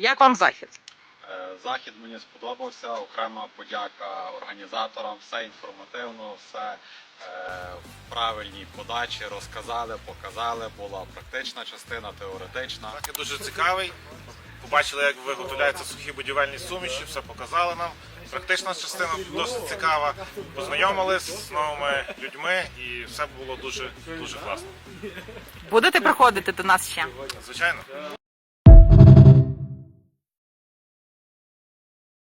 Як вам захід? Е, захід мені сподобався. Окрема подяка організаторам. Все інформативно, все е, в правильній подачі розказали, показали. Була практична частина, теоретична. Захід дуже цікавий. Побачили, як виготовляються сухі будівельні суміші, все показали нам. Практична частина досить цікава. Познайомились з новими людьми і все було дуже дуже класно. Будете приходити до нас ще? Звичайно.